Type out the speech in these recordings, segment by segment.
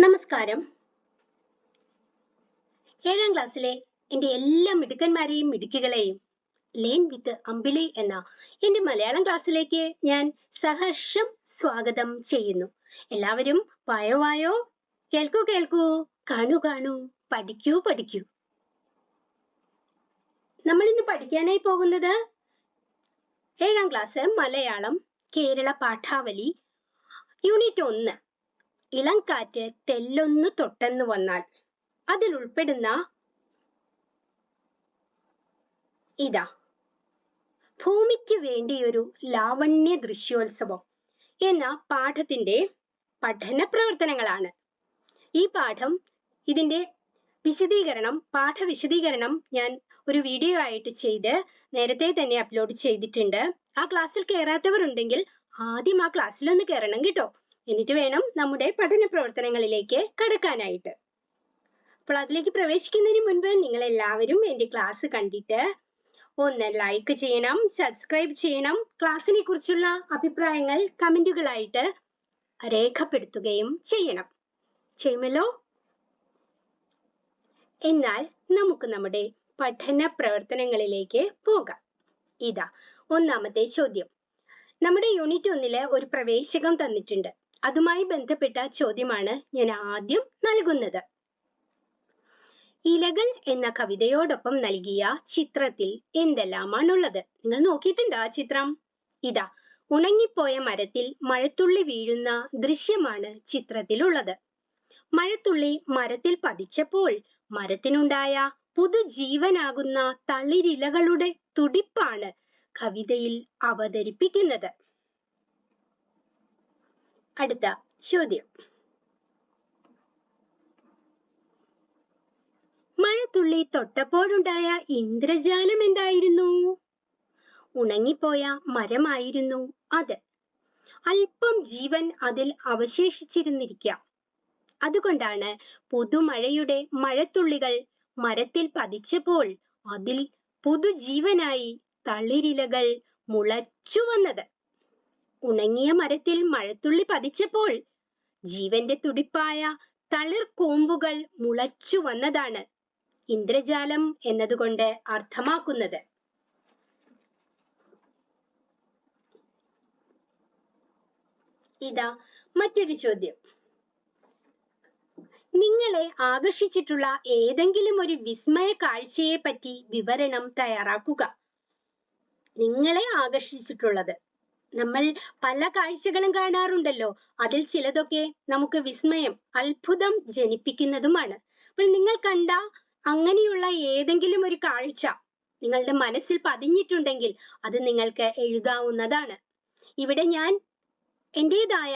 നമസ്കാരം. ഏഴാം ക്ലാസ്സിലെ എന്റെ എല്ലാ മിടുക്കന്മാരെയും മിടുക്കികളെയും ലേൻ വിത്ത് അമ്പിളി എന്ന എന്റെ മലയാളം ക്ലാസ്സിലേക്ക് ഞാൻ സഹർഷം സ്വാഗതം ചെയ്യുന്നു. എല്ലാവരും വായോ വായോ കേൾക്കൂ കേൾക്കൂ കാണു കാണു പഠിക്കൂ പഠിക്കൂ. നമ്മൾ ഇന്ന് പഠിക്കാനായി പോകുന്നത് ഏഴാം ക്ലാസ് മലയാളം കേരള പാഠാവലി യൂണിറ്റ് ഒന്ന്. ഇളംകാറ്റ് തെല്ലൊന്ന് തൊട്ടെന്ന് വന്നാൽ അതിൽ ഉൾപ്പെടുന്ന ഇതാ. ഭൂമിക്ക് വേണ്ടിയൊരു ലാവണ്യ ദൃശ്യോത്സവം എന്ന പാഠത്തിന്റെ പഠന പ്രവർത്തനങ്ങളാണ്. ഈ പാഠം ഇതിന്റെ വിശദീകരണം പാഠ വിശദീകരണം ഞാൻ ഒരു വീഡിയോ ആയിട്ട് ചെയ്ത് നേരത്തെ തന്നെ അപ്ലോഡ് ചെയ്തിട്ടുണ്ട്. ആ ക്ലാസ്സിൽ കയറാത്തവർ ഉണ്ടെങ്കിൽ ആദ്യം ആ ക്ലാസ്സിൽ ഒന്ന് കയറണം കേട്ടോ. എന്നിട്ട് വേണം നമ്മുടെ പഠന പ്രവർത്തനങ്ങളിലേക്ക് കടക്കാനായിട്ട്. അപ്പോൾ അതിലേക്ക് പ്രവേശിക്കുന്നതിന് മുൻപ് നിങ്ങൾ എല്ലാവരും എന്റെ ക്ലാസ് കണ്ടിട്ട് ഒന്ന് ലൈക്ക് ചെയ്യണം സബ്സ്ക്രൈബ് ചെയ്യണം ക്ലാസ്സിനെ കുറിച്ചുള്ള അഭിപ്രായങ്ങൾ കമന്റുകളായിട്ട് രേഖപ്പെടുത്തുകയും ചെയ്യണം. ചെയ്യുമല്ലോ? എന്നാൽ നമുക്ക് നമ്മുടെ പഠന പ്രവർത്തനങ്ങളിലേക്ക് പോകാം. ഇതാ ഒന്നാമത്തെ ചോദ്യം. നമ്മുടെ യൂണിറ്റ് ഒന്നിൽ ഒരു പ്രവേശകം തന്നിട്ടുണ്ട്. അതുമായി ബന്ധപ്പെട്ട ചോദ്യമാണ് ഞാൻ ആദ്യം നൽകുന്നത്. ഇലകൾ എന്ന കവിതയോടൊപ്പം നൽകിയ ചിത്രത്തിൽ എന്തെല്ലാമാണുള്ളത്? നിങ്ങൾ നോക്കിയിട്ടുണ്ടോ ആ ചിത്രം? ഇതാ ഉണങ്ങിപ്പോയ മരത്തിൽ മഴത്തുള്ളി വീഴുന്ന ദൃശ്യമാണ് ചിത്രത്തിലുള്ളത്. മഴത്തുള്ളി മരത്തിൽ പതിച്ചപ്പോൾ മരത്തിനുണ്ടായ പുതുജീവനാകുന്ന തളിരിലകളുടെ തുടിപ്പാണ് കവിതയിൽ അവതരിപ്പിക്കുന്നത്. അടുത്ത ചോദ്യം. മഴത്തുള്ളി തൊട്ടപ്പോഴുണ്ടായ ഇന്ദ്രജാലം എന്തായിരുന്നു? ഉണങ്ങിപ്പോയ മരമായിരുന്നു അത്. അല്പം ജീവൻ അതിൽ അവശേഷിച്ചിരുന്നിരിക്കാം. അതുകൊണ്ടാണ് പുതുമഴയുടെ മഴത്തുള്ളികൾ മരത്തിൽ പതിച്ചപ്പോൾ അതിൽ പുതുജീവനായി തളിരിലകൾ മുളച്ചു വന്നത് ഉണങ്ങിയ മരത്തിൽ മഴത്തുള്ളി പതിച്ചപ്പോൾ ജീവന്റെ തുടിപ്പായ തളിർ കൂമ്പുകൾ മുളച്ചു വന്നതാണ് ഇന്ദ്രജാലം എന്നതുകൊണ്ട് അർത്ഥമാക്കുന്നത്. ഇതാ മറ്റൊരു ചോദ്യം. നിങ്ങളെ ആകർഷിച്ചിട്ടുള്ള ഏതെങ്കിലും ഒരു വിസ്മയ കാഴ്ചയെ പറ്റി വിവരണം തയ്യാറാക്കുക. നിങ്ങളെ ആകർഷിച്ചിട്ടുള്ളത് നമ്മൾ പല കാഴ്ചകളും കാണാറുണ്ടല്ലോ. അതിൽ ചിലതൊക്കെ നമുക്ക് വിസ്മയം അത്ഭുതം ജനിപ്പിക്കുന്നതുമാണ്. അപ്പോൾ നിങ്ങൾ കണ്ട അങ്ങനെയുള്ള ഏതെങ്കിലും ഒരു കാഴ്ച നിങ്ങളുടെ മനസ്സിൽ പതിഞ്ഞിട്ടുണ്ടെങ്കിൽ അത് നിങ്ങൾക്ക് എഴുതാവുന്നതാണ്. ഇവിടെ ഞാൻ എന്റെതായ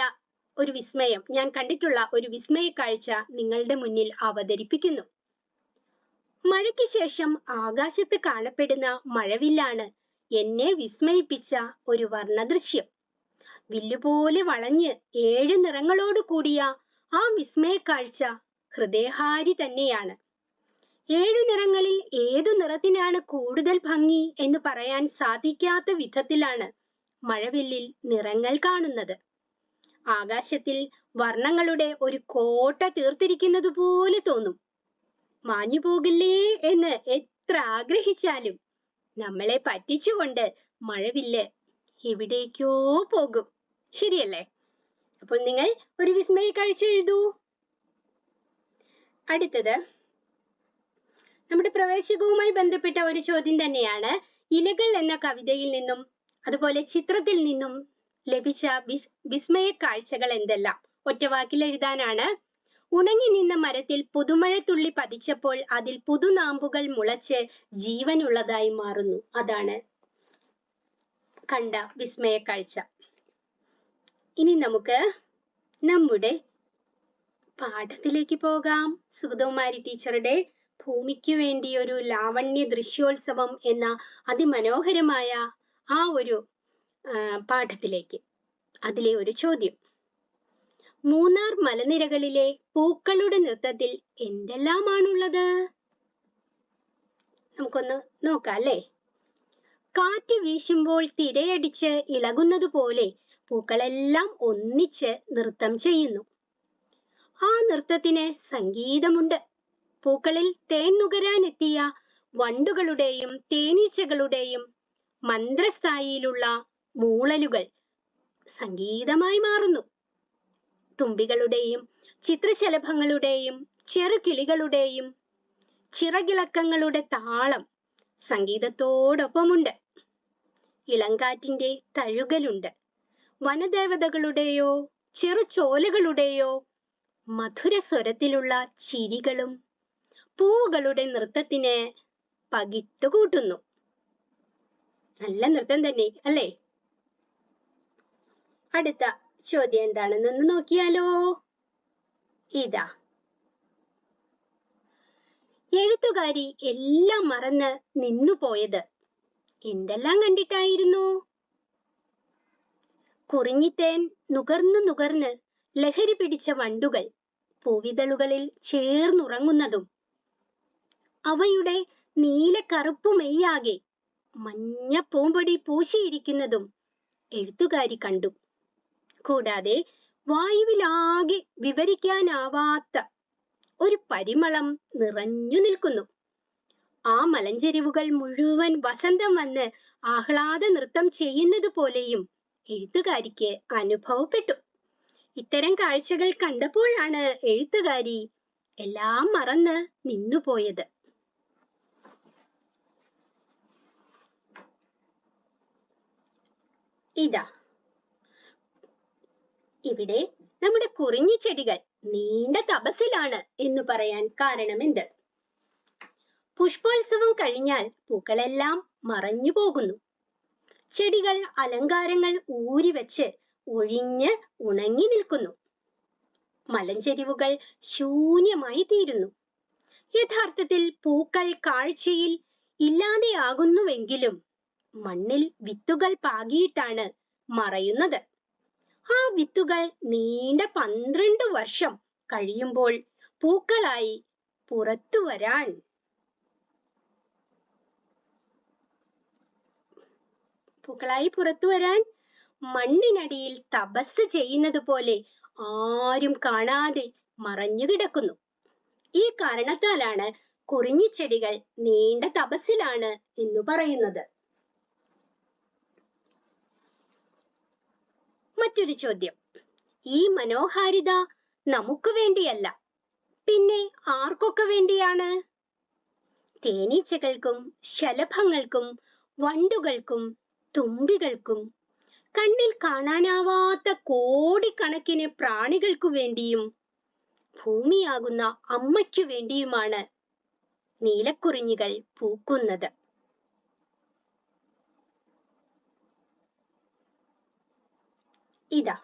ഒരു വിസ്മയം ഞാൻ കണ്ടിട്ടുള്ള ഒരു വിസ്മയ കാഴ്ച നിങ്ങളുടെ മുന്നിൽ അവതരിപ്പിക്കുന്നു. മഴയ്ക്ക് ശേഷം ആകാശത്ത് കാണപ്പെടുന്ന മഴവില്ലാണ് എന്നെ വിസ്മയിപ്പിച്ച ഒരു വർണദൃശ്യം. വില്ലുപോലെ വളഞ്ഞ് ഏഴ് നിറങ്ങളോട് കൂടിയ ആ വിസ്മയ കാഴ്ച ഹൃദയഹാരി തന്നെയാണ്. ഏഴു നിറങ്ങളിൽ ഏതു നിറത്തിനാണ് കൂടുതൽ ഭംഗി എന്ന് പറയാൻ സാധിക്കാത്ത വിധത്തിലാണ് മഴവില്ലിൽ നിറങ്ങൾ കാണുന്നത്. ആകാശത്തിൽ വർണങ്ങളുടെ ഒരു കോട്ട തീർത്തിരിക്കുന്നത് പോലെ തോന്നും. മാഞ്ഞു പോകില്ലേ എന്ന് എത്ര ആഗ്രഹിച്ചാലും നമ്മളെ പറ്റിച്ചുകൊണ്ട് മഴവില്ല് എവിടേക്കോ പോകും. ശരിയല്ലേ? അപ്പോൾ നിങ്ങൾ ഒരു വിസ്മയ കാഴ്ച എഴുതൂ. അടുത്തത് നമ്മുടെ പ്രവേശകവുമായി ബന്ധപ്പെട്ട ഒരു ചോദ്യം തന്നെയാണ്. ഇലകൾ എന്ന കവിതയിൽ നിന്നും അതുപോലെ ചിത്രത്തിൽ നിന്നും ലഭിച്ച വിസ് വിസ്മയ കാഴ്ചകൾ എന്തെല്ലാം? ഒറ്റവാക്കിൽ എഴുതാനാണ് ഉണങ്ങി നിന്ന മരത്തിൽ പുതുമഴത്തുള്ളി പതിച്ചപ്പോൾ അതിൽ പുതുനാമ്പുകൾ മുളച്ച് ജീവനുള്ളതായി മാറുന്നു. അതാണ് കണ്ട വിസ്മയ കാഴ്ച. ഇനി നമുക്ക് നമ്മുടെ പാഠത്തിലേക്ക് പോകാം. സുഗതകുമാരി ടീച്ചറുടെ ഭൂമിക്ക് വേണ്ടി ഒരു ലാവണ്യ ദൃശ്യോത്സവം എന്ന അതിമനോഹരമായ ആ ഒരു പാഠത്തിലേക്ക്. അതിലെ ഒരു ചോദ്യം. മൂന്നാർ മലനിരകളിലെ പൂക്കളുടെ നൃത്തത്തിൽ എന്തെല്ലാമാണുള്ളത്? നമുക്കൊന്ന് നോക്കാം അല്ലേ? കാറ്റ് വീശുമ്പോൾ തിരയടിച്ച് ഇളകുന്നത് പോലെ പൂക്കളെല്ലാം ഒന്നിച്ച് നൃത്തം ചെയ്യുന്നു. ആ നൃത്തത്തിന് സംഗീതമുണ്ട്. പൂക്കളിൽ തേൻ നുകരാനെത്തിയ വണ്ടുകളുടെയും തേനീച്ചകളുടെയും മന്ത്രസ്ഥായിയിലുള്ള മൂളലുകൾ സംഗീതമായി മാറുന്നു. തുമ്പികളുടെയും ചിത്രശലഭങ്ങളുടെയും ചെറുകിളികളുടെയും ചിറകിളക്കങ്ങളുടെ താളം സംഗീതത്തോടൊപ്പമുണ്ട്. ഇളങ്കാറ്റിന്റെ തഴുകലുണ്ട്. വനദേവതകളുടെയോ ചെറുചോലകളുടെയോ മധുര സ്വരത്തിലുള്ള ചിരികളും പൂവുകളുടെ നൃത്തത്തിന് പകിട്ടുകൂട്ടുന്നു. നല്ല നൃത്തം തന്നെ അല്ലേ? അടുത്ത ചോദ്യം എന്താണെന്നൊന്ന് നോക്കിയാലോ? ഇതാ. എഴുത്തുകാരി എല്ലാം മറന്ന് നിന്നുപോയത് എന്തെല്ലാം കണ്ടിട്ടായിരുന്നു? കുറിഞ്ഞിത്തേൻ നുകർന്നു നുകർന്ന് ലഹരി പിടിച്ച വണ്ടുകൾ പൂവിതളുകളിൽ ചേർന്നുറങ്ങുന്നതും അവയുടെ നീലക്കറുപ്പുമെയ്യാകെ മഞ്ഞ പൂമ്പൊടി പൂശിയിരിക്കുന്നതും എഴുത്തുകാരി കണ്ടു. കൂടാതെ വായുവിലാകെ വിവരിക്കാനാവാത്ത ഒരു പരിമളം നിറഞ്ഞു നിൽക്കുന്നു. ആ മലഞ്ചെരിവുകൾ മുഴുവൻ വസന്തം വന്ന് ആഹ്ലാദ നൃത്തം ചെയ്യുന്നത് പോലെയും എഴുത്തുകാരിക്ക് അനുഭവപ്പെട്ടു. ഇത്തരം കാഴ്ചകൾ കണ്ടപ്പോഴാണ് എഴുത്തുകാരി എല്ലാം മറന്ന് നിന്നുപോയത്. ഇതാ ഇവിടെ നമ്മുടെ കുറിഞ്ഞി ചെടികൾ നീണ്ട തപസ്സിലാണ് എന്ന് പറയാൻ കാരണം കാരണമെന്ത്? പുഷ്പോത്സവം കഴിഞ്ഞാൽ പൂക്കളെല്ലാം മറഞ്ഞു പോകുന്നു. ചെടികൾ അലങ്കാരങ്ങൾ ഊരിവെച്ച് ഒഴിഞ്ഞ് ഉണങ്ങി നിൽക്കുന്നു. മലഞ്ചെരിവുകൾ ശൂന്യമായി തീരുന്നു. യഥാർത്ഥത്തിൽ പൂക്കൾ കാഴ്ചയിൽ ഇല്ലാതെയാകുന്നുവെങ്കിലും മണ്ണിൽ വിത്തുകൾ പാകിയിട്ടാണ് മറയുന്നത്. ആ വിത്തുകൾ നീണ്ട പന്ത്രണ്ട് വർഷം കഴിയുമ്പോൾ പൂക്കളായി പുറത്തു വരാൻ. പൂക്കളായി പുറത്തു വരാൻ മണ്ണിനടിയിൽ തപസ് ചെയ്യുന്നത് പോലെ ആരും കാണാതെ മറഞ്ഞു കിടക്കുന്നു. ഈ കാരണത്താലാണ് കുറിഞ്ഞിച്ചെടികൾ നീണ്ട തപസ്സിലാണ് എന്ന് പറയുന്നത്. മറ്റൊരു ചോദ്യം. ഈ മനോഹാരിത നമുക്ക് വേണ്ടിയല്ല പിന്നെ ആർക്കൊക്കെ വേണ്ടിയാണ്? തേനീച്ചകൾക്കും ശലഭങ്ങൾക്കും വണ്ടുകൾക്കും തുമ്പികൾക്കും കണ്ണിൽ കാണാനാവാത്ത കോടിക്കണക്കിന് പ്രാണികൾക്കു വേണ്ടിയും ഭൂമിയാകുന്ന അമ്മയ്ക്കു വേണ്ടിയുമാണ് നീലക്കുറിഞ്ഞികൾ പൂക്കുന്നത്. ഇതാ.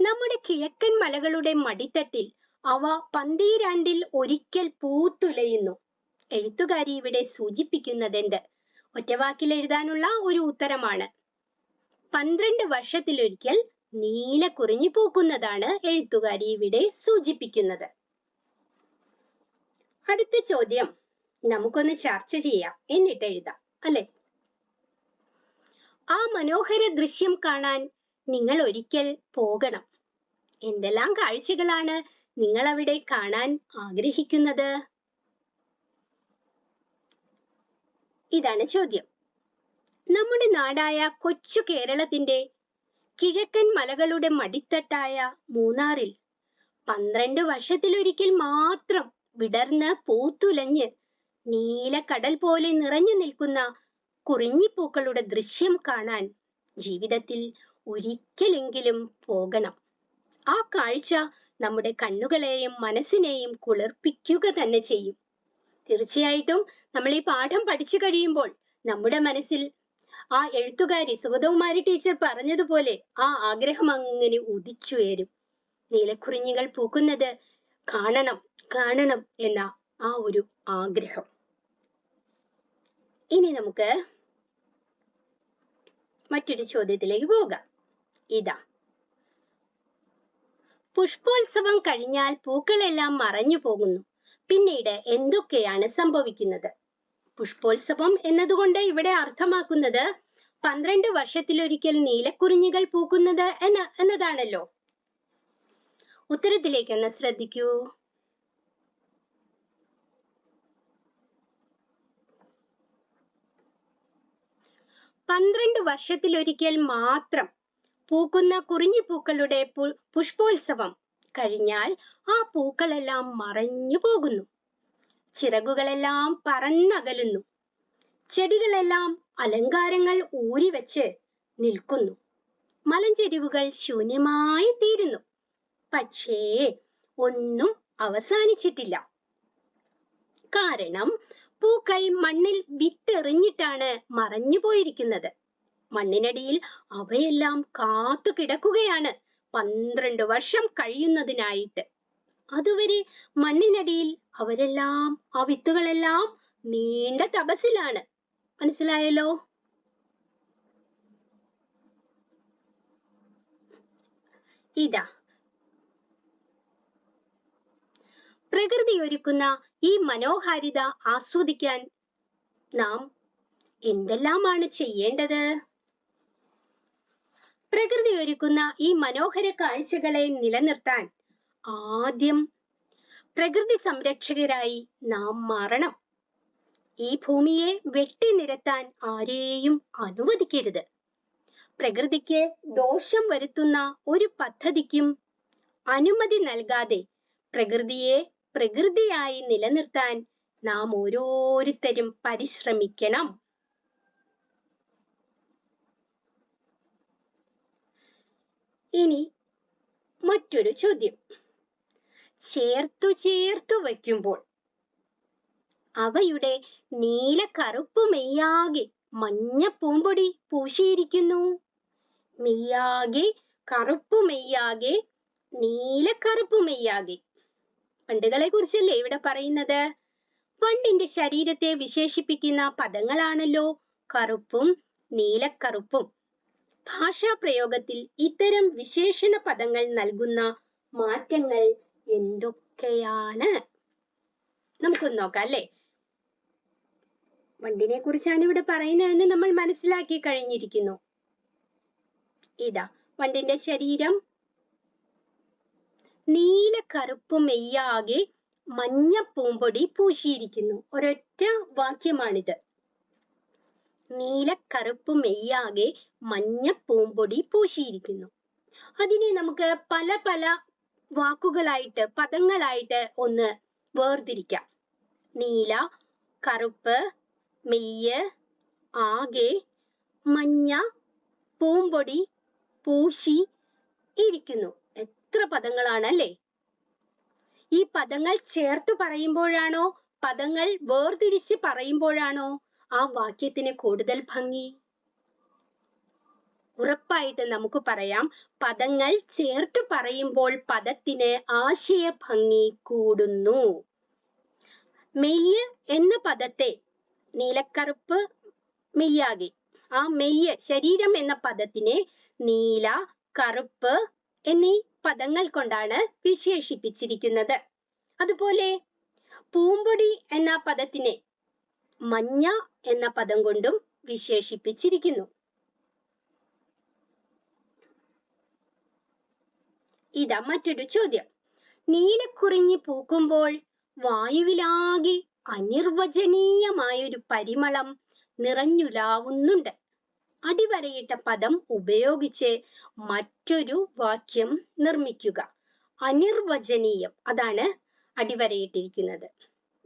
നമ്മുടെ കിഴക്കൻ മലകളുടെ മടിത്തട്ടിൽ അവ പന്തീരാണ്ടിൽ ഒരിക്കൽ പൂത്തുലയുന്നു. എഴുത്തുകാരി ഇവിടെ സൂചിപ്പിക്കുന്നത് സൂചിപ്പിക്കുന്നതെന്ത്? ഒറ്റവാക്കിൽ എഴുതാനുള്ള ഒരു ഉത്തരമാണ്. പന്ത്രണ്ട് വർഷത്തിലൊരിക്കൽ നീല കുറിഞ്ഞു പൂക്കുന്നതാണ് എഴുത്തുകാരി ഇവിടെ സൂചിപ്പിക്കുന്നത്. അടുത്ത ചോദ്യം നമുക്കൊന്ന് ചർച്ച ചെയ്യാം. എന്നിട്ട് എഴുതാം അല്ലെ? ആ മനോഹര ദൃശ്യം കാണാൻ നിങ്ങൾ ഒരിക്കൽ പോകണം. എന്തെല്ലാം കാഴ്ചകളാണ് നിങ്ങൾ അവിടെ കാണാൻ ആഗ്രഹിക്കുന്നത്? ഇതാണ് ചോദ്യം. നമ്മുടെ നാടായ കൊച്ചു കേരളത്തിന്റെ കിഴക്കൻ മലകളുടെ മടിത്തട്ടായ മൂന്നാറിൽ പന്ത്രണ്ട് വർഷത്തിലൊരിക്കൽ മാത്രം വിടർന്ന് പൂത്തുലഞ്ഞ് നീലക്കടൽ പോലെ നിറഞ്ഞു നിൽക്കുന്ന കുറിഞ്ഞിപ്പൂക്കളുടെ ദൃശ്യം കാണാൻ ജീവിതത്തിൽ ഒരിക്കലെങ്കിലും പോകണം. ആ കാഴ്ച നമ്മുടെ കണ്ണുകളെയും മനസ്സിനെയും കുളിർപ്പിക്കുക തന്നെ ചെയ്യും. തീർച്ചയായിട്ടും നമ്മൾ ഈ പാഠം പഠിച്ചു കഴിയുമ്പോൾ നമ്മുടെ മനസ്സിൽ ആ എഴുത്തുകാരി സുഗതകുമാരി ടീച്ചർ പറഞ്ഞതുപോലെ ആ ആഗ്രഹം അങ്ങനെ ഉദിച്ചുയരും. നീലക്കുറിഞ്ഞികൾ പൂക്കുന്നത് കാണണം കാണണം എന്ന ആ ഒരു ആഗ്രഹം. ഇനി നമുക്ക് മറ്റൊരു ചോദ്യത്തിലേക്ക് പോകാം. ഇതാ. പുഷ്പോത്സവം കഴിഞ്ഞാൽ പൂക്കളെല്ലാം മറഞ്ഞു പോകുന്നു. പിന്നീട് എന്തൊക്കെയാണ് സംഭവിക്കുന്നത്? പുഷ്പോത്സവം എന്നതുകൊണ്ട് ഇവിടെ അർത്ഥമാക്കുന്നത് പന്ത്രണ്ട് വർഷത്തിലൊരിക്കൽ നീലക്കുറിഞ്ഞികൾ പൂക്കുന്നത് എന്ന എന്നതാണല്ലോ. ഉത്തരത്തിലേക്കൊന്ന് ശ്രദ്ധിക്കൂ. പന്ത്രണ്ട് വർഷത്തിലൊരിക്കൽ മാത്രം പൂക്കുന്ന കുറിഞ്ഞിപ്പൂക്കളുടെ പുഷ്പോത്സവം കഴിഞ്ഞാൽ ആ പൂക്കളെല്ലാം മറഞ്ഞു പോകുന്നു. ചിറകുകളെല്ലാം പറന്നകലുന്നു. ചെടികളെല്ലാം അലങ്കാരങ്ങൾ ഊരിവെച്ച് നിൽക്കുന്നു. മലഞ്ചെരിവുകൾ ശൂന്യമായി തീരുന്നു. പക്ഷേ ഒന്നും അവസാനിച്ചിട്ടില്ല. കാരണം പൂക്കൾ മണ്ണിൽ വിത്തെറിഞ്ഞിട്ടാണ് മറഞ്ഞു പോയിരിക്കുന്നത്. മണ്ണിനടിയിൽ അവയെല്ലാം കാത്തു കിടക്കുകയാണ്. പന്ത്രണ്ട് വർഷം കഴിയുന്നതിനായിട്ട്. അതുവരെ മണ്ണിനടിയിൽ അവരെല്ലാം ആ വിത്തുകളെല്ലാം നീണ്ട തപസ്സിലാണ്. മനസ്സിലായല്ലോ? ഇതാ. പ്രകൃതി ഒരുക്കുന്ന ഈ മനോഹാരിത ആസ്വദിക്കാൻ നാം എന്തെല്ലാമാണ് ചെയ്യേണ്ടത്? പ്രകൃതി ഒരുക്കുന്ന ഈ മനോഹര കാഴ്ചകളെ നിലനിർത്താൻ ആദ്യം പ്രകൃതി സംരക്ഷകരായി നാം മാറണം. ഈ ഭൂമിയെ വെട്ടിനിരത്താൻ ആരെയും അനുവദിക്കരുത്. പ്രകൃതിക്ക് ദോഷം വരുത്തുന്ന ഒരു പദ്ധതിക്കും അനുമതി നൽകാതെ പ്രകൃതിയെ പ്രകൃതിയായി നിലനിർത്താൻ നാം ഓരോരുത്തരും പരിശ്രമിക്കണം. ഇനി മറ്റൊരു ചോദ്യം. ചേർത്തു ചേർത്തു വയ്ക്കുമ്പോൾ അവയുടെ നീല കറുപ്പ് മെയ്യാകെ മഞ്ഞ പൂമ്പൊടി പൂശിയിരിക്കുന്നു. മെയ്യാകെ കറുപ്പ് മെയ്യാകെ നീല കറുപ്പ് മെയ്യാകെ വണ്ടുകളെ കുറിച്ചല്ലേ ഇവിടെ പറയുന്നത്? പണ്ടിന്റെ ശരീരത്തെ വിശേഷിപ്പിക്കുന്ന പദങ്ങളാണല്ലോ കറുപ്പും നീലക്കറുപ്പും. ഭാഷാ പ്രയോഗത്തിൽ ഇത്തരം വിശേഷണ പദങ്ങൾ നൽകുന്ന മാറ്റങ്ങൾ എന്തൊക്കെയാണ്? നമുക്കൊന്ന് നോക്കാം അല്ലേ? വണ്ടിനെ കുറിച്ചാണ് ഇവിടെ പറയുന്നതെന്ന് നമ്മൾ മനസ്സിലാക്കി കഴിഞ്ഞിരിക്കുന്നു. ഇതാ വണ്ടിന്റെ ശരീരം. നീല കറുപ്പ് മെയ്യാകെ മഞ്ഞ പൂമ്പൊടി പൂശിയിരിക്കുന്നു. ഒരൊറ്റ വാക്യമാണിത്. നീല കറുപ്പ് മെയ്യാകെ മഞ്ഞ പൂമ്പൊടി പൂശിയിരിക്കുന്നു. അതിനെ നമുക്ക് പല പല വാക്കുകളായിട്ട് പദങ്ങളായിട്ട് ഒന്ന് വേർതിരിക്കാം. നീല കറുപ്പ് മെയ്യ് ആകെ മഞ്ഞ പൂമ്പൊടി പൂശി ഇരിക്കുന്നു. എത്ര പദങ്ങളാണ് അല്ലേ ഈ പദങ്ങൾ ചേർത്ത് പറയുമ്പോഴാണോ? പദങ്ങൾ വേർതിരിച്ച് പറയുമ്പോഴാണോ ആ വാക്യത്തിന് കൂടുതൽ ഭംഗി? ഉറപ്പായിട്ട് നമുക്ക് പറയാം. പദങ്ങൾ ചേർത്ത് പറയുമ്പോൾ പദത്തിന് ആശയ ഭംഗി കൂടുന്നു. മെയ്യ് എന്ന പദത്തെ നീലക്കറുപ്പ് മെയ്യാകെ. ആ മെയ്യ് ശരീരം എന്ന പദത്തിനെ നീല കറുപ്പ് എന്നീ പദങ്ങൾ കൊണ്ടാണ് വിശേഷിപ്പിച്ചിരിക്കുന്നത്. അതുപോലെ പൂമ്പൊടി എന്ന പദത്തിനെ മഞ്ഞ എന്ന പദം കൊണ്ടും വിശേഷിപ്പിച്ചിരിക്കുന്നു. ഇതാ മറ്റൊരു ചോദ്യം. നീലക്കുറിഞ്ഞി പൂക്കുമ്പോൾ വായുവിലാകെ അനിർവചനീയമായൊരു പരിമളം നിറഞ്ഞുലാവുന്നുണ്ട്. അടിവരയിട്ട പദം ഉപയോഗിച്ച് മറ്റൊരു വാക്യം നിർമ്മിക്കുക. അനിർവചനീയം അതാണ് അടിവരയിട്ടിരിക്കുന്നത്.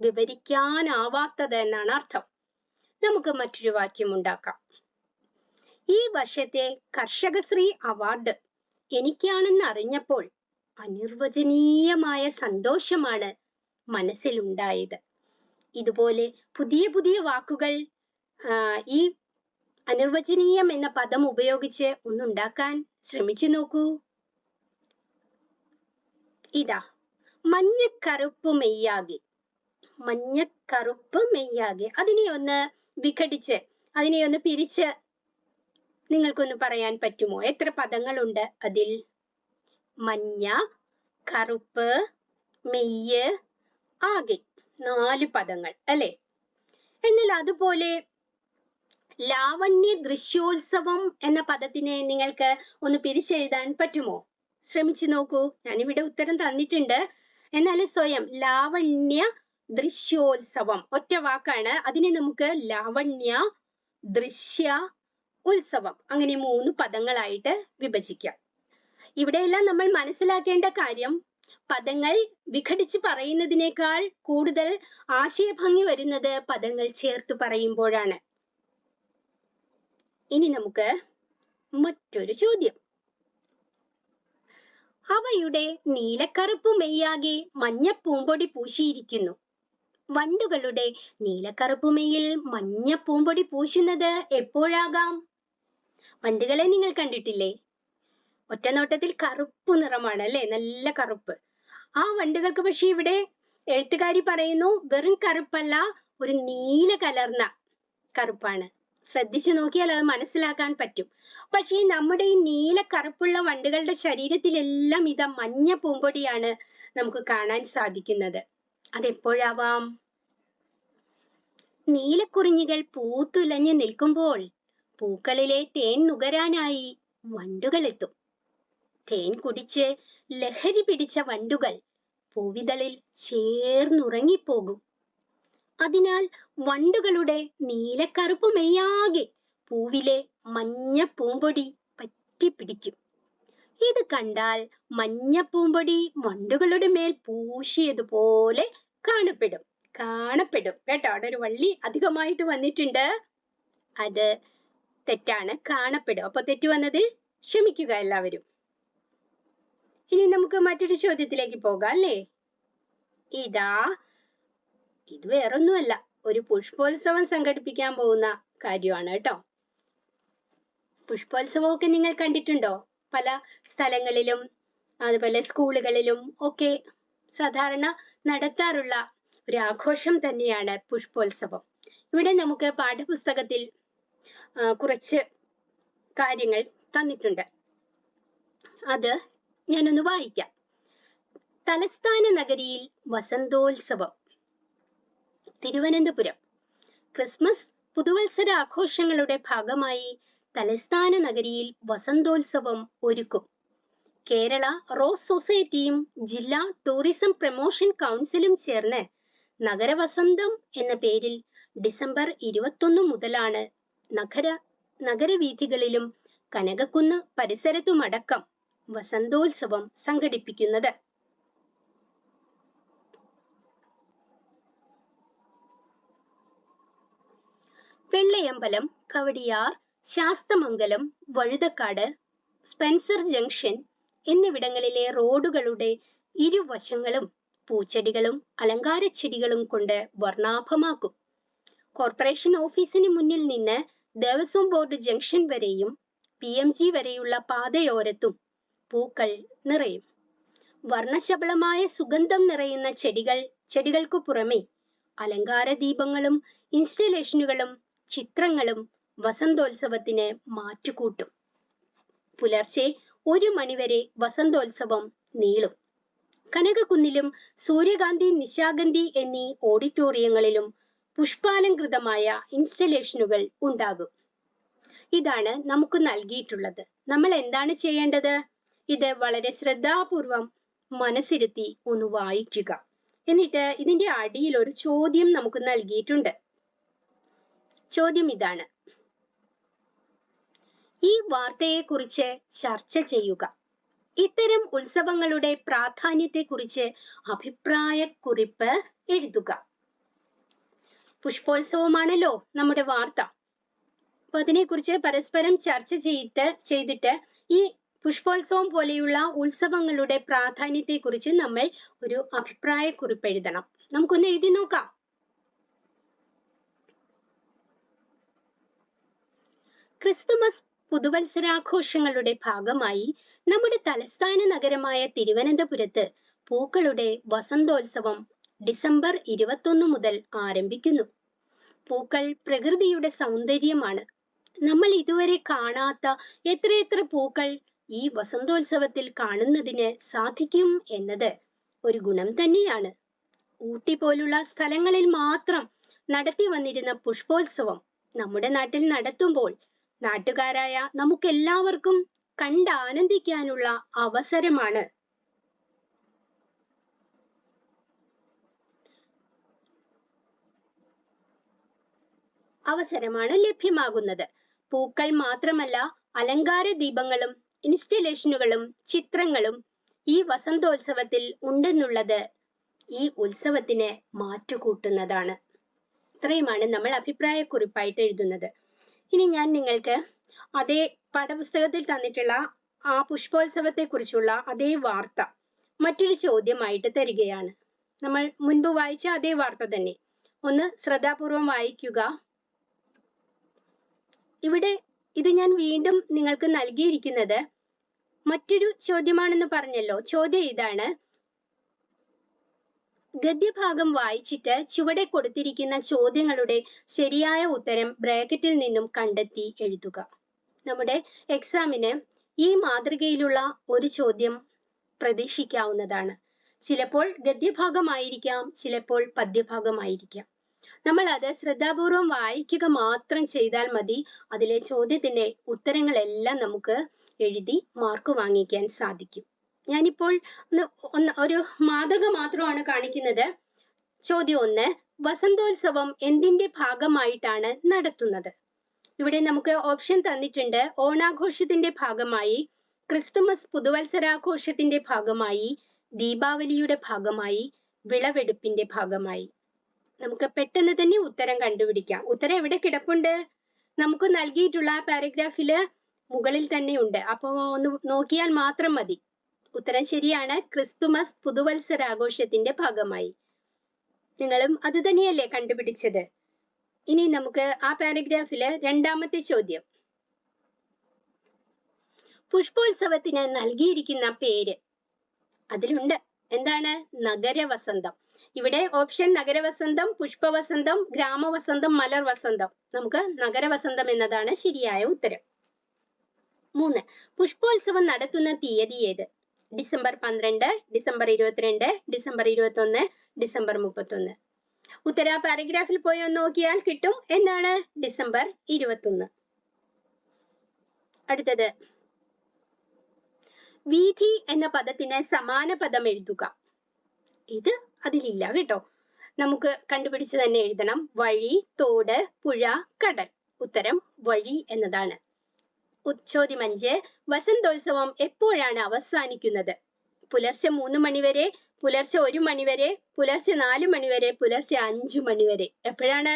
വിവരിക്കാനാവാത്തത് എന്നാണ് അർത്ഥം. നമുക്ക് മറ്റൊരു വാക്യം ഉണ്ടാക്കാം. ഈ വർഷത്തെ കർഷകശ്രീ അവാർഡ് എനിക്കാണെന്ന് അറിഞ്ഞപ്പോൾ അനിർവചനീയമായ സന്തോഷമാണ് മനസ്സിലുണ്ടായത്. ഇതുപോലെ പുതിയ പുതിയ വാക്കുകൾ ഈ അനിർവചനീയം എന്ന പദം ഉപയോഗിച്ച് ഒന്നുണ്ടാക്കാൻ ശ്രമിച്ചു നോക്കൂ. ഇതാ മഞ്ഞക്കറുപ്പ് മെയ്യാകെ മഞ്ഞക്കറുപ്പ് മെയ്യാകെ. അതിനെ ഒന്ന് വിഘടിച്ച് അതിനെ ഒന്ന് പിരിച്ച് നിങ്ങൾക്കൊന്ന് പറയാൻ പറ്റുമോ? എത്ര പദങ്ങളുണ്ട് അതിൽ? മഞ്ഞ കറുപ്പ് മെയ്യ് ആകെ നാല് പദങ്ങൾ അല്ലെ? എന്നാൽ അതുപോലെ ലാവണ്യ ദൃശ്യോത്സവം എന്ന പദത്തിനെ നിങ്ങൾക്ക് ഒന്ന് പിരിച്ചെഴുതാൻ പറ്റുമോ? ശ്രമിച്ചു നോക്കൂ. ഞാനിവിടെ ഉത്തരം തന്നിട്ടുണ്ട്. എന്നാൽ സ്വയം ലാവണ്യ ദൃശ്യോത്സവം ഒറ്റ വാക്കാണ്. അതിനെ നമുക്ക് ലാവണ്യ ദൃശ്യ ഉത്സവം. അങ്ങനെ മൂന്ന് പദങ്ങളായിട്ട് വിഭജിക്കാം. ഇവിടെയെല്ലാം നമ്മൾ മനസ്സിലാക്കേണ്ട കാര്യം പദങ്ങൾ വിഘടിച്ച് പറയുന്നതിനേക്കാൾ കൂടുതൽ ആശയഭംഗി വരുന്നത് പദങ്ങൾ ചേർത്ത് പറയുമ്പോഴാണ്. ഇനി നമുക്ക് മറ്റൊരു ചോദ്യം. അവയുടെ നീലക്കറുപ്പ് മെയ്യാകെ മഞ്ഞ പൂമ്പൊടി പൂശിയിരിക്കുന്നു. വണ്ടുകളുടെ നീലക്കറുപ്പ് മെയ്യിൽ മഞ്ഞ പൂമ്പൊടി പൂശുന്നത് എപ്പോഴാകാം? വണ്ടുകളെ നിങ്ങൾ കണ്ടിട്ടില്ലേ? ഒറ്റനോട്ടത്തിൽ കറുപ്പ് നിറമാണ് അല്ലെ നല്ല കറുപ്പ്. ആ വണ്ടുകൾക്ക് പക്ഷെ ഇവിടെ എഴുത്തുകാരി പറയുന്നു വെറും കറുപ്പല്ല ഒരു നീല കലർന്ന കറുപ്പാണ്. ശ്രദ്ധിച്ചു നോക്കിയാൽ അത് മനസ്സിലാക്കാൻ പറ്റും. പക്ഷേ നമ്മുടെ ഈ നീല കറുപ്പുള്ള വണ്ടുകളുടെ ശരീരത്തിലെല്ലാം ഇതാ മഞ്ഞ പൂമ്പൊടിയാണ് നമുക്ക് കാണാൻ സാധിക്കുന്നത്. അതെപ്പോഴാവാം? നീലക്കുറിഞ്ഞികൾ പൂത്തുലഞ്ഞു നിൽക്കുമ്പോൾ പൂക്കളിലെ തേൻ നുകരാനായി വണ്ടുകൾ എത്തും തേൻ കുടിച്ച് ലഹരി പിടിച്ച വണ്ടുകൾ പൂവിതളിൽ ചേർന്നുറങ്ങിപ്പോകും. അതിനാൽ വണ്ടുകളുടെ നീലക്കറുപ്പ് മെയ്യാകെ പൂവിലെ മഞ്ഞ പൂമ്പൊടി പറ്റിപ്പിടിക്കും. ഇത് കണ്ടാൽ മഞ്ഞ പൂമ്പൊടി വണ്ടുകളുടെ മേൽ പൂശിയതുപോലെ കാണപ്പെടും. കാണപ്പെടും. കേട്ടോ? അവിടെ ഒരു വള്ളി അധികമായിട്ട് വന്നിട്ടുണ്ട്. അത് തെറ്റാണ് കാണപ്പെടും അപ്പൊ തെറ്റ് വന്നത് ക്ഷമിക്കുക എല്ലാവരും. ഇനി നമുക്ക് മറ്റൊരു ചോദ്യത്തിലേക്ക് പോകാം അല്ലേ? ഇതാ ഇത് വേറൊന്നുമല്ല. ഒരു പുഷ്പോത്സവം സംഘടിപ്പിക്കാൻ പോകുന്ന കാര്യമാണ് കേട്ടോ. പുഷ്പോത്സവമൊക്കെ നിങ്ങൾ കണ്ടിട്ടുണ്ടോ? പല സ്ഥലങ്ങളിലും അതുപോലെ സ്കൂളുകളിലും ഒക്കെ സാധാരണ നടത്താറുള്ള ഒരു ആഘോഷം തന്നെയാണ് പുഷ്പോത്സവം. ഇവിടെ നമുക്ക് പാഠപുസ്തകത്തിൽ കുറച്ച് കാര്യങ്ങൾ തന്നിട്ടുണ്ട്. അത് ഞാനൊന്ന് വായിക്കാം. തലസ്ഥാന നഗരിയിൽ വസന്തോത്സവം. തിരുവനന്തപുരം. ക്രിസ്മസ് പുതുവത്സര ആഘോഷങ്ങളുടെ ഭാഗമായി തലസ്ഥാന നഗരിയിൽ വസന്തോത്സവം ഒരുക്കും. കേരള റോസ് സൊസൈറ്റിയും ജില്ലാ ടൂറിസം പ്രൊമോഷൻ കൗൺസിലും ചേർന്ന് നഗരവസന്തം എന്ന പേരിൽ ഡിസംബർ ഇരുപത്തൊന്ന് മുതലാണ് നഗര നഗരവീഥികളിലും കനകക്കുന്ന് പരിസരത്തുമടക്കം വസന്തോത്സവം സംഘടിപ്പിക്കുന്നത്. വെള്ളയമ്പലം കവടിയാർ ശാസ്തമംഗലം വഴുതക്കാട് സ്പെൻസർ ജംഗ്ഷൻ എന്നിവിടങ്ങളിലെ റോഡുകളുടെ ഇരുവശങ്ങളും പൂച്ചെടികളും അലങ്കാര ചെടികളും കൊണ്ട് വർണാഭമാക്കും. കോർപ്പറേഷൻ ഓഫീസിന് മുന്നിൽ നിന്ന് ദേവസ്വം ബോർഡ് ജംഗ്ഷൻ വരെയും പി എം ജി വരെയുള്ള പാതയോരത്തും പൂക്കൾ നിറയും. വർണശബളമായ സുഗന്ധം നിറയുന്ന ചെടികൾ ചെടികൾക്കു പുറമെ അലങ്കാര ദീപങ്ങളും ഇൻസ്റ്റലേഷനുകളും ചിത്രങ്ങളും വസന്തോത്സവത്തിന് മാറ്റുകൂട്ടും. പുലർച്ചെ ഒരു മണിവരെ വസന്തോത്സവം നീളും. കനകക്കുന്നിലും സൂര്യകാന്തി നിശാഗന്ധി എന്നീ ഓഡിറ്റോറിയങ്ങളിലും പുഷ്പാലങ്കൃതമായ ഇൻസ്റ്റലേഷനുകൾ ഉണ്ടാകും. ഇതാണ് നമുക്ക് നൽകിയിട്ടുള്ളത്. നമ്മൾ എന്താണ് ചെയ്യേണ്ടത്? ഇത് വളരെ ശ്രദ്ധാപൂർവം മനസ്സിരുത്തി ഒന്ന് വായിക്കുക. എന്നിട്ട് ഇതിന്റെ അടിയിൽ ഒരു ചോദ്യം നമുക്ക് നൽകിയിട്ടുണ്ട്. ചോദ്യം ഇതാണ്. ഈ വാർത്തയെക്കുറിച്ച് ചർച്ച ചെയ്യുക. ഇത്തരം ഉത്സവങ്ങളുടെ പ്രാധാന്യത്തെക്കുറിച്ച് അഭിപ്രായക്കുറിപ്പ് എഴുതുക. പുഷ്പോത്സവമാണല്ലോ നമ്മുടെ വാർത്ത. അപ്പൊ അതിനെക്കുറിച്ച് പരസ്പരം ചർച്ച ചെയ്തിട്ട് ചെയ്തിട്ട് ഈ പുഷ്പോത്സവം പോലെയുള്ള ഉത്സവങ്ങളുടെ പ്രാധാന്യത്തെക്കുറിച്ച് നമ്മൾ ഒരു അഭിപ്രായ കുറിപ്പ് എഴുതണം. നമുക്കൊന്ന് എഴുതി നോക്കാം. ക്രിസ്തുമസ് പുതുവത്സരാഘോഷങ്ങളുടെ ഭാഗമായി നമ്മുടെ തലസ്ഥാന നഗരമായ തിരുവനന്തപുരത്ത് പൂക്കളുടെ വസന്തോത്സവം ഡിസംബർ ഇരുപത്തൊന്ന് മുതൽ ആരംഭിക്കുന്നു. പൂക്കൾ പ്രകൃതിയുടെ സൗന്ദര്യമാണ്. നമ്മൾ ഇതുവരെ കാണാത്ത എത്രയെത്ര പൂക്കൾ ഈ വസന്തോത്സവത്തിൽ കാണുന്നതിന് സാധിക്കും എന്നത് ഒരു ഗുണം തന്നെയാണ്. ഊട്ടി പോലുള്ള സ്ഥലങ്ങളിൽ മാത്രം നടത്തി വന്നിരുന്ന പുഷ്പോത്സവം നമ്മുടെ നാട്ടിൽ നടത്തുമ്പോൾ നാട്ടുകാരായ നമുക്കെല്ലാവർക്കും കണ്ടാനന്ദിക്കാനുള്ള അവസരമാണ് അവസരമാണ് ലഭ്യമാകുന്നത്. പൂക്കൾ മാത്രമല്ല അലങ്കാര ദീപങ്ങളും ഇൻസ്റ്റലേഷനുകളും ചിത്രങ്ങളും ഈ വസന്തോത്സവത്തിൽ ഉണ്ടെന്നുള്ളത് ഈ ഉത്സവത്തിന് മാറ്റുകൂട്ടുന്നതാണ്. ഇത്രയുമാണ് നമ്മൾ അഭിപ്രായ കുറിപ്പായിട്ട് എഴുതുന്നത്. ഇനി ഞാൻ നിങ്ങൾക്ക് അതേ പാഠപുസ്തകത്തിൽ തന്നിട്ടുള്ള ആ പുഷ്പോത്സവത്തെ കുറിച്ചുള്ള അതേ വാർത്ത മറ്റൊരു ചോദ്യമായിട്ട് തരികയാണ്. നമ്മൾ മുൻപ് വായിച്ച അതേ വാർത്ത തന്നെ. ഒന്ന് ശ്രദ്ധാപൂർവം വായിക്കുക. ഇവിടെ ഇത് ഞാൻ വീണ്ടും നിങ്ങൾക്ക് നൽകിയിരിക്കുന്നത് മറ്റൊരു ചോദ്യമാണെന്ന് പറഞ്ഞല്ലോ. ചോദ്യം ഇതാണ്. ഗദ്യഭാഗം വായിച്ചിട്ട് ചുവടെ കൊടുത്തിരിക്കുന്ന ചോദ്യങ്ങളുടെ ശരിയായ ഉത്തരം ബ്രാക്കറ്റിൽ നിന്നും കണ്ടെത്തി എഴുതുക. നമ്മുടെ എക്സാമിന് ഈ മാതൃകയിലുള്ള ഒരു ചോദ്യം പ്രതീക്ഷിക്കാവുന്നതാണ്. ചിലപ്പോൾ ഗദ്യഭാഗമായിരിക്കാം ചിലപ്പോൾ പദ്യഭാഗമായിരിക്കാം. നമ്മൾ അത് ശ്രദ്ധാപൂർവം വായിക്കുക മാത്രം ചെയ്താൽ മതി. അതിലെ ചോദ്യത്തിന്റെ ഉത്തരങ്ങളെല്ലാം നമുക്ക് എഴുതി മാർക്ക് വാങ്ങിക്കാൻ സാധിക്കും. ഞാനിപ്പോൾ ഒന്ന് ഒന്ന് ഒരു മാതൃക മാത്രമാണ് കാണിക്കുന്നത്. ചോദ്യം ഒന്ന് വസന്തോത്സവം എന്തിന്റെ ഭാഗമായിട്ടാണ് നടത്തുന്നത്? ഇവിടെ നമുക്ക് ഓപ്ഷൻ തന്നിട്ടുണ്ട്. ഓണാഘോഷത്തിന്റെ ഭാഗമായി ക്രിസ്തുമസ് പുതുവത്സരാഘോഷത്തിന്റെ ഭാഗമായി ദീപാവലിയുടെ ഭാഗമായി വിളവെടുപ്പിന്റെ ഭാഗമായി. നമുക്ക് പെട്ടെന്ന് തന്നെ ഉത്തരം കണ്ടുപിടിക്കാം. ഉത്തരം എവിടെ കിടപ്പുണ്ട്? നമുക്ക് നൽകിയിട്ടുള്ള പാരഗ്രാഫിൽ മുകളിൽ തന്നെ ഉണ്ട്. അപ്പൊ ഒന്ന് നോക്കിയാൽ മാത്രം മതി. ഉത്തരം ശരിയാണ്. ക്രിസ്തുമസ് പുതുവത്സരാഘോഷത്തിന്റെ ഭാഗമായി. നിങ്ങളും അത് തന്നെയല്ലേ കണ്ടുപിടിച്ചത്? ഇനി നമുക്ക് ആ പാരഗ്രാഫിൽ രണ്ടാമത്തെ ചോദ്യം. പുഷ്പോത്സവത്തിന് നൽകിയിരിക്കുന്ന പേര് അതിലുണ്ട്. എന്താണ്? നഗരവസന്തം. ഇവിടെ ഓപ്ഷൻ നഗരവസന്തം പുഷ്പവസന്തം ഗ്രാമവസന്തം മലർ വസന്തം നമുക്ക് നഗരവസന്തം എന്നതാണ് ശരിയായ ഉത്തരം. മൂന്ന് പുഷ്പോത്സവം നടത്തുന്ന തീയതി ഏത്? ഡിസംബർ പന്ത്രണ്ട് ഡിസംബർ ഇരുപത്തിരണ്ട് ഡിസംബർ ഇരുപത്തൊന്ന് ഡിസംബർ മുപ്പത്തൊന്ന്. ഉത്തര പാരഗ്രാഫിൽ പോയി ഒന്ന് നോക്കിയാൽ കിട്ടും. എന്താണ്? ഡിസംബർ ഇരുപത്തൊന്ന്. അടുത്തത് വീഥി എന്ന പദത്തിന് സമാന പദം എഴുതുക. ഇത് അതിലില്ല കേട്ടോ. നമുക്ക് കണ്ടുപിടിച്ച് തന്നെ എഴുതണം. വഴി തോട് പുഴ കടൽ. ഉത്തരം വഴി എന്നതാണ്. ചോദ്യം അഞ്ച് വസന്തോത്സവം എപ്പോഴാണ് അവസാനിക്കുന്നത്? പുലർച്ചെ മൂന്ന് മണിവരെ പുലർച്ചെ ഒരു മണിവരെ പുലർച്ചെ നാല് മണിവരെ പുലർച്ചെ അഞ്ചു മണിവരെ എപ്പോഴാണ്?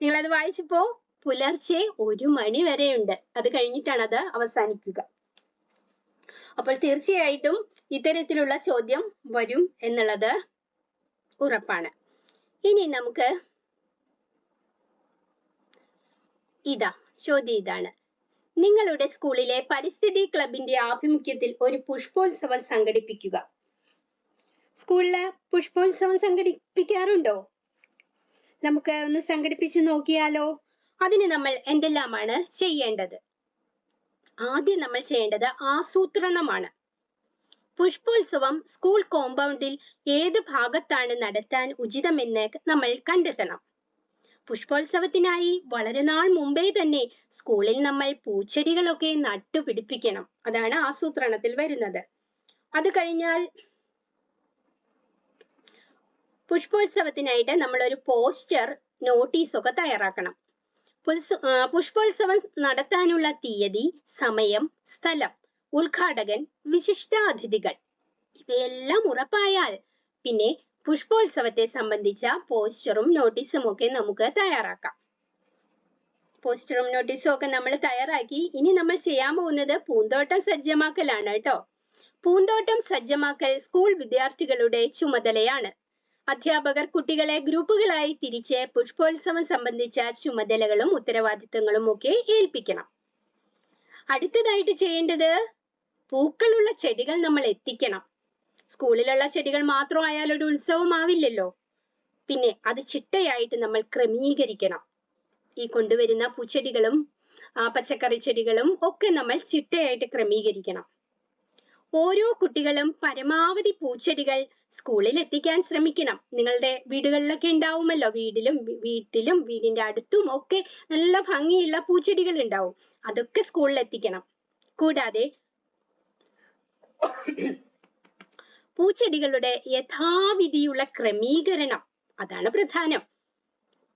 നിങ്ങൾ അത് വായിച്ചപ്പോ? പുലർച്ചെ ഒരു മണി വരെയുണ്ട്. അത് കഴിഞ്ഞിട്ടാണ് അത് അവസാനിക്കുക. അപ്പോൾ തീർച്ചയായിട്ടും ഇത്തരത്തിലുള്ള ചോദ്യം വരും എന്നുള്ളത് ഉറപ്പാണ്. ഇനി നമുക്ക് ഇതാ ചോദ്യം ഇതാണ്. നിങ്ങളുടെ സ്കൂളിലെ പരിസ്ഥിതി ക്ലബിന്റെ ആഭിമുഖ്യത്തിൽ ഒരു പുഷ്പോത്സവം സംഘടിപ്പിക്കുക. സ്കൂളിൽ പുഷ്പോത്സവം സംഘടിപ്പിക്കാറുണ്ടോ? നമുക്ക് ഒന്ന് സംഘടിപ്പിച്ച് നോക്കിയാലോ? അതിന് നമ്മൾ എന്തെല്ലാമാണ് ചെയ്യേണ്ടത്? ആദ്യം നമ്മൾ ചെയ്യേണ്ടത് ആസൂത്രണമാണ്. പുഷ്പോത്സവം സ്കൂൾ കോമ്പൗണ്ടിൽ ഏത് ഭാഗത്താണ് നടത്താൻ ഉചിതമെന്ന് നമ്മൾ കണ്ടെത്തണം. പുഷ്പോത്സവത്തിനായി വളരെ നാൾ മുമ്പേ തന്നെ സ്കൂളിൽ നമ്മൾ പൂച്ചെടികളൊക്കെ നട്ടുപിടിപ്പിക്കണം അതാണ് ആസൂത്രണത്തിൽ വരുന്നത്. അത് കഴിഞ്ഞാൽ പുഷ്പോത്സവത്തിനായിട്ട് നമ്മൾ ഒരു പോസ്റ്റർ നോട്ടീസ് ഒക്കെ തയ്യാറാക്കണം. പുഷ്പോത്സവം നടത്താനുള്ള തീയതി സമയം സ്ഥലം. ഉദ്ഘാടകൻ വിശിഷ്ടാതിഥികൾ. ഇവയെല്ലാം ഉറപ്പായാൽ പിന്നെ പുഷ്പോത്സവത്തെ സംബന്ധിച്ച പോസ്റ്ററും നോട്ടീസും ഒക്കെ നമുക്ക് തയ്യാറാക്കാം. പോസ്റ്ററും നോട്ടീസും ഒക്കെ നമ്മൾ തയ്യാറാക്കി. ഇനി നമ്മൾ ചെയ്യാൻ പോകുന്നത് പൂന്തോട്ടം സജ്ജമാക്കലാണ് കേട്ടോ. പൂന്തോട്ടം സജ്ജമാക്കൽ സ്കൂൾ വിദ്യാർത്ഥികളുടെ ചുമതലയാണ്. അധ്യാപകർ കുട്ടികളെ ഗ്രൂപ്പുകളായി തിരിച്ച് പുഷ്പോത്സവം സംബന്ധിച്ച ചുമതലകളും ഉത്തരവാദിത്തങ്ങളും ഒക്കെ ഏൽപ്പിക്കണം. അടുത്തതായിട്ട് ചെയ്യേണ്ടത് പൂക്കളുള്ള ചെടികൾ നമ്മൾ എത്തിക്കണം. സ്കൂളിലുള്ള ചെടികൾ മാത്രം മാത്രമായാൽ ഒരു ഉത്സവമാവില്ലല്ലോ പിന്നെ അത് ചിട്ടയായിട്ട് നമ്മൾ ക്രമീകരിക്കണം. ഈ കൊണ്ടുവരുന്ന പൂച്ചെടികളും പച്ചക്കറി ചെടികളും ഒക്കെ നമ്മൾ ചിട്ടയായിട്ട് ക്രമീകരിക്കണം. ഓരോ കുട്ടികളും പരമാവധി പൂച്ചെടികൾ സ്കൂളിൽ എത്തിക്കാൻ ശ്രമിക്കണം. നിങ്ങളുടെ വീടുകളിലൊക്കെ ഉണ്ടാവുമല്ലോ. വീടിലും വീട്ടിലും വീടിന്റെ അടുത്തും ഒക്കെ നല്ല ഭംഗിയുള്ള പൂച്ചെടികൾ ഉണ്ടാവും. അതൊക്കെ സ്കൂളിൽ എത്തിക്കണം. കൂടാതെ പൂച്ചെടികളുടെ യഥാവിധിയുള്ള ക്രമീകരണം അതാണ് പ്രധാനം.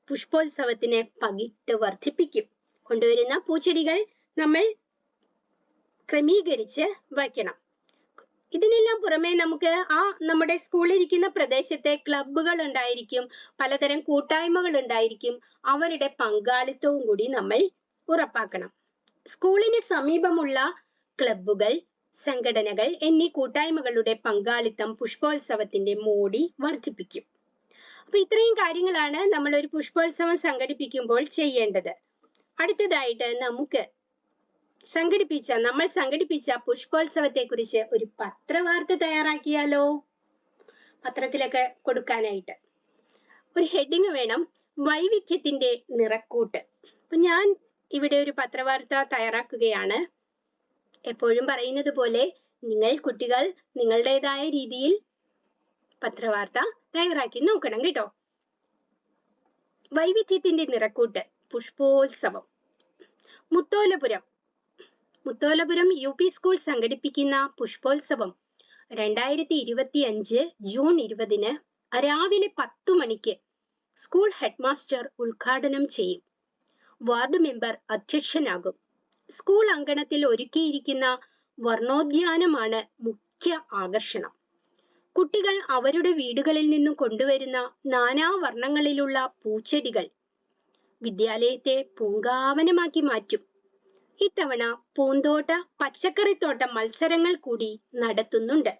പുഷ്പോത്സവത്തിന് പകിട്ട് വർദ്ധിപ്പിക്കും. കൊണ്ടുവരുന്ന പൂച്ചെടികൾ നമ്മൾ ക്രമീകരിച്ച് വയ്ക്കണം. ഇതിനെല്ലാം പുറമെ നമുക്ക് ആ നമ്മുടെ സ്കൂളിൽ ഇരിക്കുന്ന പ്രദേശത്തെ ക്ലബ്ബുകൾ ഉണ്ടായിരിക്കും പലതരം കൂട്ടായ്മകൾ ഉണ്ടായിരിക്കും. അവരുടെ പങ്കാളിത്തവും കൂടി നമ്മൾ ഉറപ്പാക്കണം. സ്കൂളിന് സമീപമുള്ള ക്ലബ്ബുകൾ സംഘടനകൾ എന്നീ കൂട്ടായ്മകളുടെ പങ്കാളിത്തം പുഷ്പോത്സവത്തിന്റെ മോടി വർദ്ധിപ്പിക്കും അപ്പൊ ഇത്രയും കാര്യങ്ങളാണ് നമ്മൾ ഒരു പുഷ്പോത്സവം സംഘടിപ്പിക്കുമ്പോൾ ചെയ്യേണ്ടത്. അടുത്തതായിട്ട് നമുക്ക് സംഘടിപ്പിച്ച നമ്മൾ സംഘടിപ്പിച്ച പുഷ്പോത്സവത്തെ കുറിച്ച് ഒരു പത്രവാർത്ത തയ്യാറാക്കിയാലോ? പത്രത്തിലൊക്കെ കൊടുക്കാനായിട്ട്. ഒരു ഹെഡിങ് വേണം വൈവിധ്യത്തിന്റെ നിറക്കൂട്ട്. അപ്പൊ ഞാൻ ഇവിടെ ഒരു പത്രവാർത്ത തയ്യാറാക്കുകയാണ്. എപ്പോഴും പറയുന്നത് പോലെ നിങ്ങൾ കുട്ടികൾ നിങ്ങളുടേതായ രീതിയിൽ പത്രവാർത്ത തയ്യാറാക്കി നോക്കണം കേട്ടോ. വൈവിധ്യത്തിന്റെ നിറക്കൂട്ട് പുഷ്പോത്സവം. Mutholapuram. Mutholapuram U P school സംഘടിപ്പിക്കുന്ന പുഷ്പോത്സവം രണ്ടായിരത്തി ഇരുപത്തി അഞ്ച് ജൂൺ ഇരുപതിന് രാവിലെ പത്തു മണിക്ക് സ്കൂൾ ഹെഡ്മാസ്റ്റർ ഉദ്ഘാടനം ചെയ്യും. Ward member അധ്യക്ഷനാകും. സ്കൂൾ അങ്കണത്തിൽ ഒരുക്കിയിരിക്കുന്ന വർണോദ്യാനമാണ് മുഖ്യ ആകർഷണം. കുട്ടികൾ അവരുടെ വീടുകളിൽ നിന്നും കൊണ്ടുവരുന്ന നാനാവർണങ്ങളിലുള്ള പൂച്ചെടികൾ വിദ്യാലയത്തെ പൂങ്കാവനമാക്കി മാറ്റും. ഇത്തവണ പൂന്തോട്ട പച്ചക്കറിത്തോട്ട മത്സരങ്ങൾ കൂടി നടത്തുന്നുണ്ട്.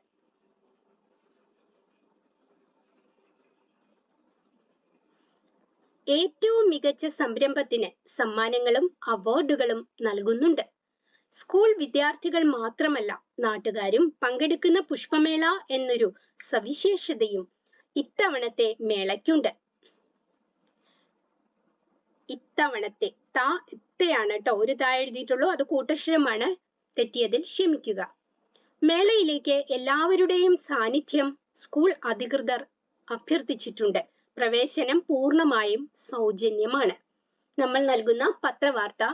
ഏറ്റവും മികച്ച സംരംഭത്തിന് സമ്മാനങ്ങളും അവാർഡുകളും നൽകുന്നുണ്ട്. സ്കൂൾ വിദ്യാർത്ഥികൾ മാത്രമല്ല നാട്ടുകാരും പങ്കെടുക്കുന്ന പുഷ്പമേള എന്നൊരു സവിശേഷതയും ഇത്തവണത്തെ മേളയ്ക്കുണ്ട്. ഇത്തവണത്തെ താ ഇത്തയാണ് കേട്ടോ ഒരു താ എഴുതിയിട്ടുള്ളൂ. അത് കൂട്ടക്ഷരമാണ്. തെറ്റിയതിൽ ക്ഷമിക്കുക. മേളയിലേക്ക് എല്ലാവരുടെയും സാന്നിധ്യം സ്കൂൾ അധികൃതർ അഭ്യർത്ഥിച്ചിട്ടുണ്ട്. പ്രവേശനം പൂർണമായും സൗജന്യമാണ്. നമ്മൾ നൽകുന്ന പത്രവാർത്ത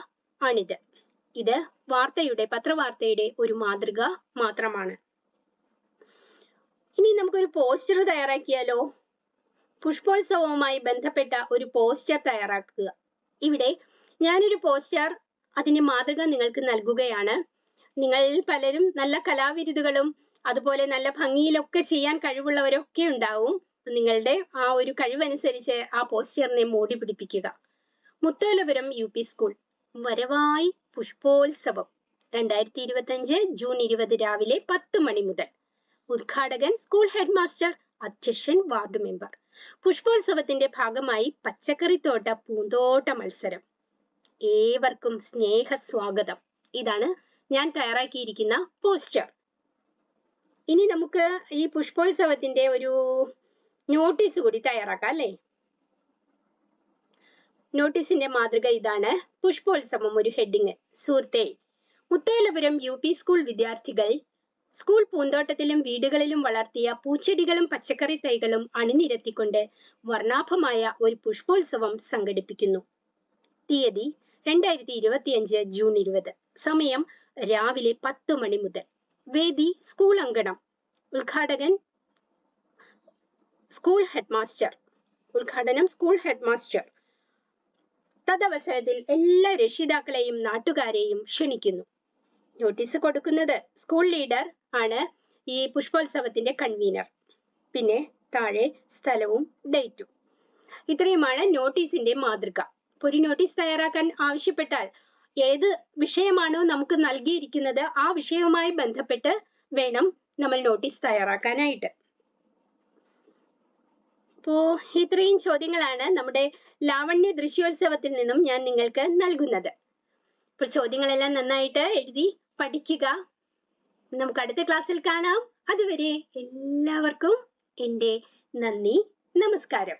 ആണിത്. ഇത് വാർത്തയുടെ പത്രവാർത്തയുടെ ഒരു മാതൃക മാത്രമാണ്. ഇനി നമുക്കൊരു പോസ്റ്റർ തയ്യാറാക്കിയാലോ? പുഷ്പോത്സവവുമായി ബന്ധപ്പെട്ട ഒരു പോസ്റ്റർ തയ്യാറാക്കുക. ഇവിടെ ഞാനൊരു പോസ്റ്റർ അതിന്റെ മാതൃക നിങ്ങൾക്ക് നൽകുകയാണ്. നിങ്ങളിൽ പലരും നല്ല കലാവിരുതുകളും അതുപോലെ നല്ല ഭംഗിയിലൊക്കെ ചെയ്യാൻ കഴിവുള്ളവരൊക്കെ ഉണ്ടാവും. നിങ്ങളുടെ ആ ഒരു കഴിവനുസരിച്ച് ആ പോസ്റ്ററിനെ മോടി പിടിപ്പിക്കുക. മുത്തോലപുരം യു പി സ്കൂൾ വരവായി പുഷ്പോത്സവം രണ്ടായിരത്തി ഇരുപത്തി അഞ്ച് ജൂൺ ഇരുപത് രാവിലെ പത്ത് മണി മുതൽ. ഉദ്ഘാടകൻ സ്കൂൾ ഹെഡ് മാസ്റ്റർ അധ്യക്ഷൻ വാർഡ് മെമ്പർ പുഷ്പോത്സവത്തിന്റെ ഭാഗമായി പച്ചക്കറിത്തോട്ട പൂന്തോട്ട മത്സരം. ഏവർക്കും സ്നേഹ സ്വാഗതം ഇതാണ് ഞാൻ തയ്യാറാക്കിയിരിക്കുന്ന പോസ്റ്റർ ഇനി നമുക്ക് ഈ പുഷ്പോത്സവത്തിന്റെ ഒരു നോട്ടീസ് കൂടി തയ്യാറാക്കാം അല്ലേ നോട്ടീസിന്റെ മാതൃക ഇതാണ്. പുഷ്പോത്സവം ഒരു ഹെഡിങ്. സുഹൃത്തെ മുത്തോലപുരം യു പി സ്കൂൾ വിദ്യാർത്ഥികൾ സ്കൂൾ പൂന്തോട്ടത്തിലും വീടുകളിലും വളർത്തിയ പൂച്ചെടികളും പച്ചക്കറി തൈകളും അണിനിരത്തിക്കൊണ്ട് വർണാഭമായ ഒരു പുഷ്പോത്സവം സംഘടിപ്പിക്കുന്നു. തീയതി രണ്ടായിരത്തി ഇരുപത്തിയഞ്ച് ജൂൺ ഇരുപത്. സമയം രാവിലെ പത്ത് മണി മുതൽ. വേദി സ്കൂൾ അങ്കണം. ഉദ്ഘാടകൻ സ്കൂൾ ഹെഡ്മാസ്റ്റർ ഉദ്ഘാടനം സ്കൂൾ ഹെഡ്മാസ്റ്റർ. തദവസരത്തിൽ എല്ലാ രക്ഷിതാക്കളെയും നാട്ടുകാരെയും ക്ഷണിക്കുന്നു. നോട്ടീസ് കൊടുക്കുന്നത് സ്കൂൾ ലീഡർ ആണ് ഈ പുഷ്പോത്സവത്തിന്റെ കൺവീനർ. പിന്നെ താഴെ സ്ഥലവും ഡേറ്റും. ഇത്രയുമാണ് നോട്ടീസിന്റെ മാതൃക. ഒരു നോട്ടീസ് തയ്യാറാക്കാൻ ആവശ്യപ്പെട്ടാൽ ഏത് വിഷയമാണോ നമുക്ക് നൽകിയിരിക്കുന്നത് ആ വിഷയവുമായി ബന്ധപ്പെട്ട് വേണം നമ്മൾ നോട്ടീസ് തയ്യാറാക്കാനായിട്ട്. അപ്പോ ഇത്രയും ചോദ്യങ്ങളാണ് നമ്മുടെ ലാവണ്യ ദൃശ്യോത്സവത്തിൽ നിന്നും ഞാൻ നിങ്ങൾക്ക് നൽകുന്നത്. അപ്പോൾ ചോദ്യങ്ങളെല്ലാം നന്നായിട്ട് എഴുതി പഠിക്കുക. നമുക്ക് അടുത്ത ക്ലാസ്സിൽ കാണാം. അതുവരെ എല്ലാവർക്കും എന്റെ നന്ദി നമസ്കാരം.